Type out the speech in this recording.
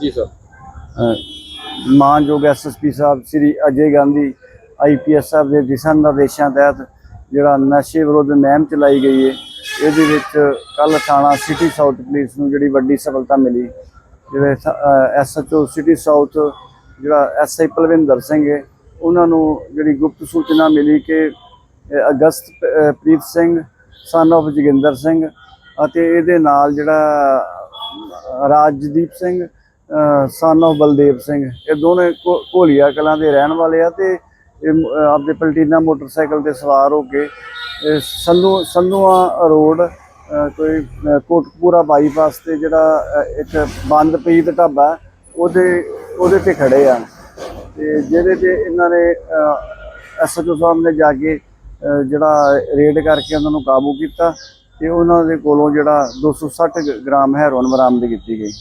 ਜੀ ਸਰ। ਅ, ਮਾਨਯੋਗ ਐਸਐਸਪੀ ਸਾਹਿਬ ਸ੍ਰੀ ਅਜੇ ਗਾਂਧੀ ਆਈਪੀਐਸ ਸਾਹਿਬ ਦੇ ਦਿਸ਼ਾ ਨਿਰਦੇਸ਼ਾਂ ਤਹਿਤ ਜਿਹੜਾ ਨਸ਼ੇ ਵਿਰੁੱਧ ਮੁਹਿੰਮ ਚਲਾਈ ਗਈ ਹੈ ਇਹਦੇ ਵਿੱਚ ਕੱਲ ਥਾਣਾ ਸਿਟੀ ਸਾਊਥ ਪੁਲਿਸ ਨੂੰ ਜਿਹੜੀ ਵੱਡੀ ਸਫਲਤਾ ਮਿਲੀ। ਜਿਹੜੇ ਐਸਐਚਓ ਸਿਟੀ ਸਾਊਥ ਜਿਹੜਾ ਐਸਆਈ ਪਲਵਿੰਦਰ ਸਿੰਘ ਹੈ ਉਹਨਾਂ ਨੂੰ ਜਿਹੜੀ ਗੁਪਤ ਸੂਚਨਾ ਮਿਲੀ ਕਿ Agastpreet Singh son of Joginder Singh ਅਤੇ ਇਹਦੇ ਨਾਲ ਜਿਹੜਾ ਰਾਜਦੀਪ ਸਿੰਘ ਸਨ of ਬਲਦੇਵ ਸਿੰਘ। ਇਹ ਦੋਨੇ ਘੋ- ਘੋਲੀਆ ਕਲਾਂ ਦੇ ਰਹਿਣ ਵਾਲੇ ਆ ਤੇ ਇਹ ਆਪਦੇ ਪਲਟੀਨਾ ਮੋਟਰਸਾਈਕਲ ਤੇ ਸਵਾਰ ਹੋ ਕੇ ਇਹ ਸੰਧੂ ਸੰਧੂਆ ਰੋਡ ਕੋਈ ਅ, ਬਾਈਪਾਸ ਤੇ ਜਿਹੜਾ ਇੱਕ ਬੰਦ ਪੀਤ ਢਾਬਾ ਉਹਦੇ ਉਹਦੇ ਤੇ ਖੜੇ ਆ। ਤੇ ਜਿਹਦੇ ਤੇ ਇਹਨਾਂ ਨੇ ਐਸਐਚਓ ਸਾਹਿਬ ਨੇ ਜਾ ਕੇ ਜਿਹੜਾ ਰੇਡ ਕਰਕੇ ਉਹਨਾਂ ਨੂੰ ਕਾਬੂ ਕੀਤਾ ਤੇ ਉਹਨਾਂ ਦੇ ਕੋਲੋਂ ਜਿਹੜਾ 260 ਗ੍ਰਾਮ ਹੈਰੋਇਨ ਬਰਾਮਦ ਕੀਤੀ ਗਈ।